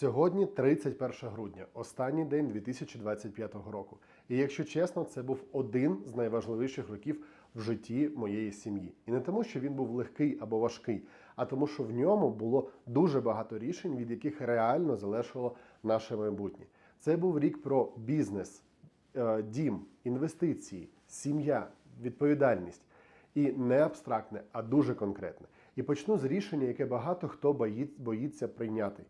Сьогодні 31 грудня, останній день 2025 року. І якщо чесно, це був один з найважливіших років в житті моєї сім'ї. І не тому, що він був легкий або важкий, а тому, що в ньому було дуже багато рішень, від яких реально залежало наше майбутнє. Це був рік про бізнес, е, дім, інвестиції, сім'я, відповідальність. І не абстрактне, а дуже конкретне. І почну з рішення, яке багато хто боїться прийняти.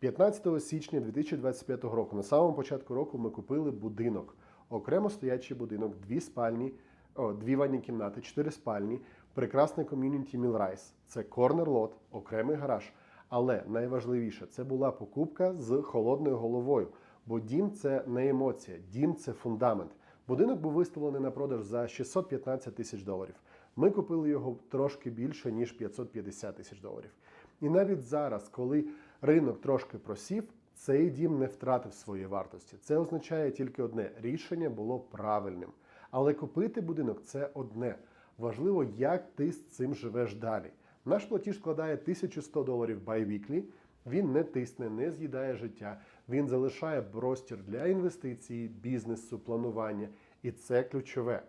15 січня 2025 року, на самому початку року, ми купили будинок, окремо стоячий будинок, дві спальні, о, дві ванні кімнати, чотири спальні, прекрасне ком'юніті Мілрайс. Це корнер лот, окремий гараж. Але найважливіше це була покупка з холодною головою. Бо дім це не емоція, дім це фундамент. Будинок був виставлений на продаж за 615 тисяч доларів. Ми купили його трошки більше ніж 550 тисяч доларів. І навіть зараз, коли ринок трошки просів, цей дім не втратив своєї вартості. Це означає тільки одне: рішення було правильним. Але купити будинок це одне. Важливо, як ти з цим живеш далі. Наш платіж складає 1100 доларів байвіклі. Він не тисне, не з'їдає життя. Він залишає простір для інвестицій, бізнесу, планування. І це ключове.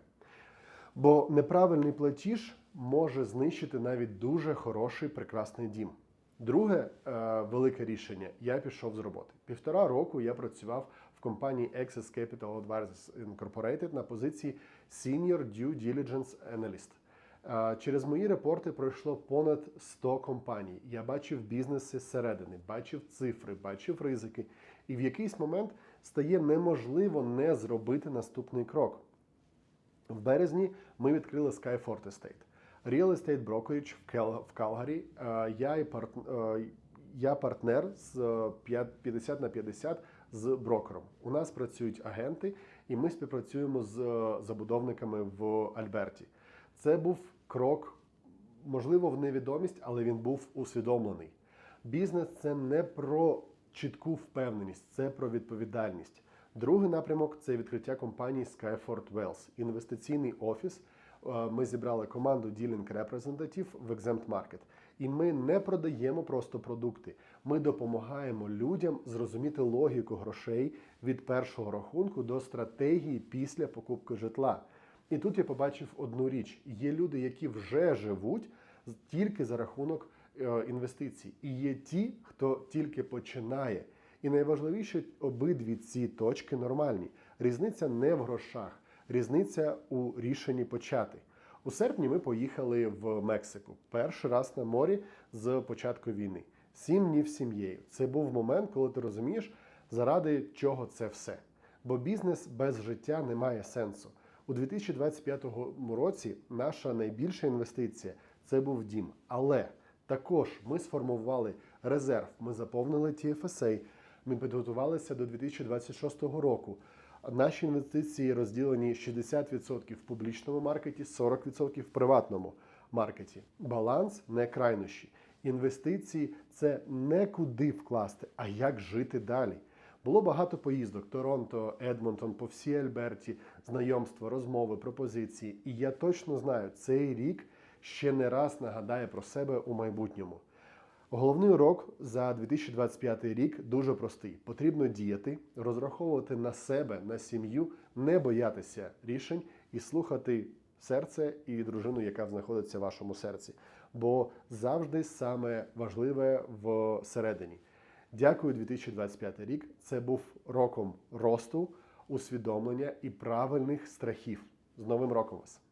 Бо неправильний платіж може знищити навіть дуже хороший прекрасний дім. Друге е, велике рішення я пішов з роботи. Півтора року я працював в компанії Access Capital Advisors Incorporated на позиції Senior Due Diligence Analyst. Е, Через мої репорти пройшло понад 100 компаній. Я бачив бізнеси зсередини, бачив цифри, бачив ризики. І в якийсь момент стає неможливо не зробити наступний крок. В березні ми відкрили Skyfort Estate. Real Estate Brokerage в Кел- в Калгарі. Е, Я, і парт- е, я партнер з е, 50 на 50 з брокером. У нас працюють агенти, і ми співпрацюємо з е, забудовниками в Альберті. Це був крок, можливо, в невідомість, але він був усвідомлений. Бізнес це не про чітку впевненість, це про відповідальність. Другий напрямок це відкриття компанії Skyfort Wells, інвестиційний офіс. Е, Ми зібрали команду Dealing Representative в Exempt Market. І ми не продаємо просто продукти. Ми допомагаємо людям зрозуміти логіку грошей від першого рахунку до стратегії після покупки житла. І тут я побачив одну річ: є люди, які вже живуть тільки за рахунок е, інвестицій, і є ті, хто тільки починає. І найважливіше, обидві ці точки нормальні. Різниця не в грошах, різниця у рішенні почати. У серпні ми поїхали в Мексику перший раз на морі з початку війни. Сім днів сім'єю. Це був момент, коли ти розумієш, заради чого це все. Бо бізнес без життя не має сенсу. У 2025 році наша найбільша інвестиція це був дім. Але також ми сформували резерв, ми заповнили TFSA, ми підготувалися до 2026 року. Наші інвестиції розділені 60% в публічному маркеті, 40% в приватному маркеті. Баланс не крайнощі. Інвестиції це не куди вкласти, а як жити далі. Було багато поїздок: Торонто, Едмонтон, по всій Альберті, знайомства, розмови, пропозиції. І я точно знаю, цей рік ще не раз нагадає про себе у майбутньому. Головний урок за 2025 рік дуже простий: потрібно діяти, розраховувати на себе, на сім'ю, не боятися рішень і слухати серце і дружину, яка знаходиться в вашому серці. Бо завжди саме важливе всередині. Дякую, 2025 рік. Це був роком росту, усвідомлення і правильних страхів. З Новим роком вас!